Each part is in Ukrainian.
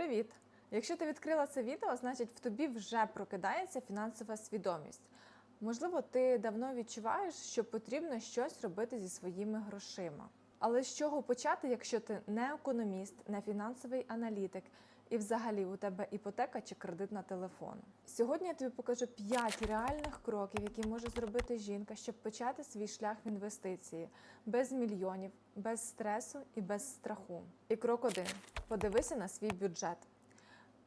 Привіт! Якщо ти відкрила це відео, значить в тобі вже прокидається фінансова свідомість. Можливо, ти давно відчуваєш, що потрібно щось робити зі своїми грошима. Але з чого почати, якщо ти не економіст, не фінансовий аналітик і взагалі у тебе іпотека чи кредит на телефон? Сьогодні я тобі покажу 5 реальних кроків, які може зробити жінка, щоб почати свій шлях в інвестиції без мільйонів, без стресу і без страху. І крок один: подивися на свій бюджет.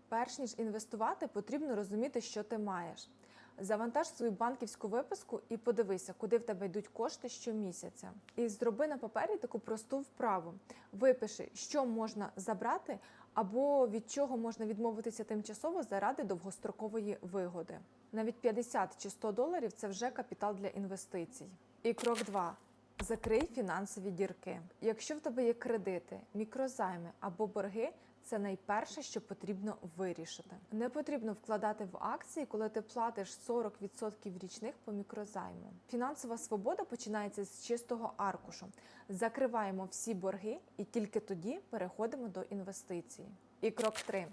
Перш ніж інвестувати, потрібно розуміти, що ти маєш. Завантаж свою банківську виписку і подивися, куди в тебе йдуть кошти щомісяця. І зроби на папері таку просту вправу. Випиши, що можна забрати, або від чого можна відмовитися тимчасово заради довгострокової вигоди. Навіть 50 чи 100 доларів це вже капітал для інвестицій. І крок 2. Закрий фінансові дірки. Якщо в тебе є кредити, мікрозайми або борги, це найперше, що потрібно вирішити. Не потрібно вкладати в акції, коли ти платиш 40% річних по мікрозайму. Фінансова свобода починається з чистого аркушу. Закриваємо всі борги і тільки тоді переходимо до інвестицій. І крок 3.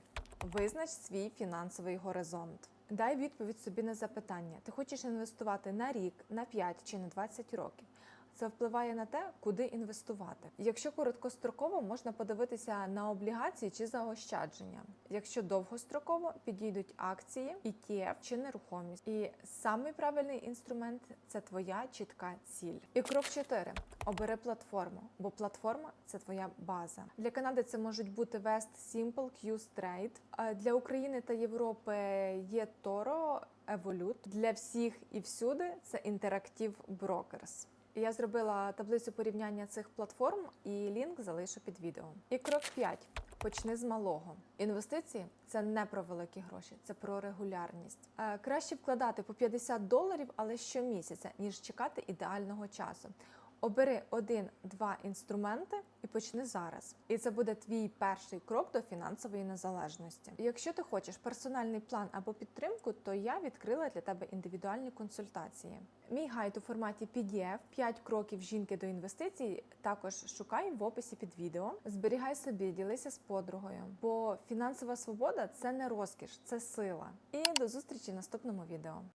Визнач свій фінансовий горизонт. Дай відповідь собі на запитання: ти хочеш інвестувати на рік, на 5 чи на 20 років. Це впливає на те, куди інвестувати. Якщо короткостроково можна подивитися на облігації чи заощадження. Якщо довгостроково підійдуть акції, ETF чи нерухомість. І самий правильний інструмент це твоя чітка ціль. І крок 4. Обери платформу, бо платформа це твоя база. Для Канади це можуть бути West Simple, Q-Straight. А Для України та Європи є Toro, Evolut. Для всіх і всюди це Interactive Brokers. Я зробила таблицю порівняння цих платформ і лінк залишу під відео. І крок 5. Почни з малого. Інвестиції це не про великі гроші, це про регулярність. Е, краще вкладати по 50 доларів, але щомісяця, ніж чекати ідеального часу. Обери один-два інструменти і почни зараз. І це буде твій перший крок до фінансової незалежності. Якщо ти хочеш персональний план або підтримку, то я відкрила для тебе індивідуальні консультації. Мій гайд у форматі PDF 5 кроків жінки до інвестицій. Також шукай в описі під відео. Зберігай собі, ділися з подругою. Бо фінансова свобода це не розкіш, це сила. І до зустрічі в наступному відео.